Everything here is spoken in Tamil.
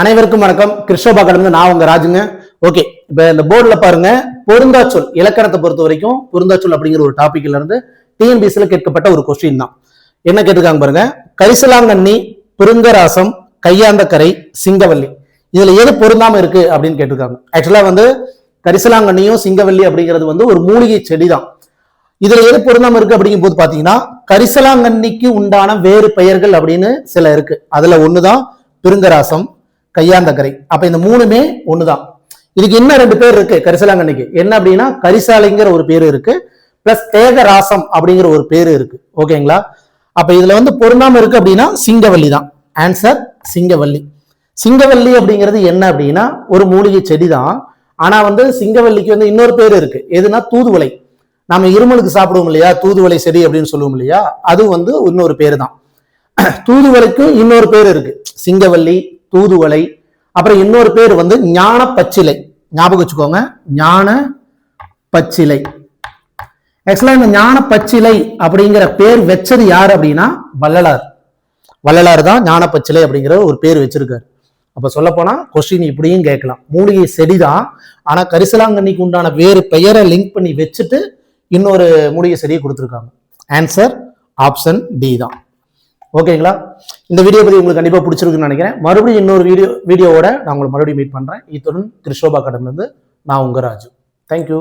அனைவருக்கும் வணக்கம். கிருஷ்ணபா கடந்து நான் உங்க ராஜுங்க. ஓகே இப்ப இந்த போர்டுல பாருங்க. பொருந்தாச்சொல் இலக்கணத்தை பொறுத்த வரைக்கும் பொருந்தாச்சொல் அப்படிங்கிற ஒரு டாபிக்ல இருந்து டிஎன்பிசில கேட்கப்பட்ட ஒரு கொஸ்டின் தான். என்ன கேட்டிருக்காங்க பாருங்க? கரிசலாங்கண்ணி பிருங்கராசம் கையாந்தக்கரை சிங்கவல்லி. இதுல எது பொருந்தாம இருக்கு அப்படின்னு கேட்டிருக்காங்க. ஆக்சுவலா வந்து கரிசலாங்கண்ணியும் சிங்கவல்லி அப்படிங்கிறது வந்து ஒரு மூலிகை செடி தான் இதுல எது பொருந்தாம இருக்கு அப்படிங்கும் போது பாத்தீங்கன்னா கரிசலாங்கண்ணிக்கு உண்டான வேறு பெயர்கள் அப்படின்னு சில இருக்கு. அதுல ஒண்ணுதான் பெருங்கராசம் கையாந்தக்கரை அப்ப இந்த மூணுமே ஒண்ணுதான். இதுக்கு இன்னும் ரெண்டு பேர் இருக்கு கரிசலாங்கண்ணிக்கு. என்ன அப்படின்னா கரிசாலைங்கிற ஒரு பேர் இருக்கு பிளஸ் தேகராசம் அப்படிங்கிற ஒரு பேரு இருக்கு. ஓகேங்களா அப்ப இதுல வந்து பொருந்தாம இருக்கு அப்படின்னா சிங்கவல்லி தான் ஆன்சர் சிங்கவல்லி. சிங்கவல்லி அப்படிங்கிறது என்ன அப்படின்னா ஒரு மூலிகை செடி தான் ஆனா வந்து சிங்கவல்லிக்கு வந்து இன்னொரு பேர் இருக்கு. எதுனா தூதுவலை நம்ம இருமலுக்கு சாப்பிடுவோம் இல்லையா? தூதுவளை செடி அப்படின்னு சொல்லுவோம் இல்லையா? அது வந்து இன்னொரு பேர் தான் தூதுவலைக்கும் இன்னொரு பேர் இருக்கு. சிங்கவல்லி தூதுவளை. அப்புறம் இன்னொரு பேர் வந்து ஞான பச்சிலை ஞாபகம் வச்சுக்கோங்க ஞான பச்சிலை ஆக்சுவலா இந்த ஞான பச்சிலை அப்படிங்கிற பேர் வச்சது யார் அப்படின்னா வள்ளலார். வள்ளலார் தான் ஞான பச்சிலை அப்படிங்கிற ஒரு பேர் வச்சிருக்காரு. அப்ப சொல்ல போனா கொஸ்டின் இப்படியும் கேட்கலாம். மூலிகை செடிதான் ஆனா கரிசலாங்கண்ணிக்கு உண்டான வேறு பெயரை லிங்க் பண்ணி வச்சுட்டு இன்னொரு மூலிகை செடியை கொடுத்துருக்காங்க. ஆன்சர் ஆப்ஷன் டி தான். ஓகேங்களா? இந்த வீடியோ பத்தி உங்களுக்கு கண்டிப்பா பிடிச்சிருக்குன்னு நினைக்கிறேன். மறுபடியும் இன்னொரு வீடியோ வீடியோவோட நான் உங்களை மறுபடியும் மீட் பண்றேன். இத்துடன் திருஷோபா கடன்ல இருந்து நான் உங்க ராஜு. தேங்க்யூ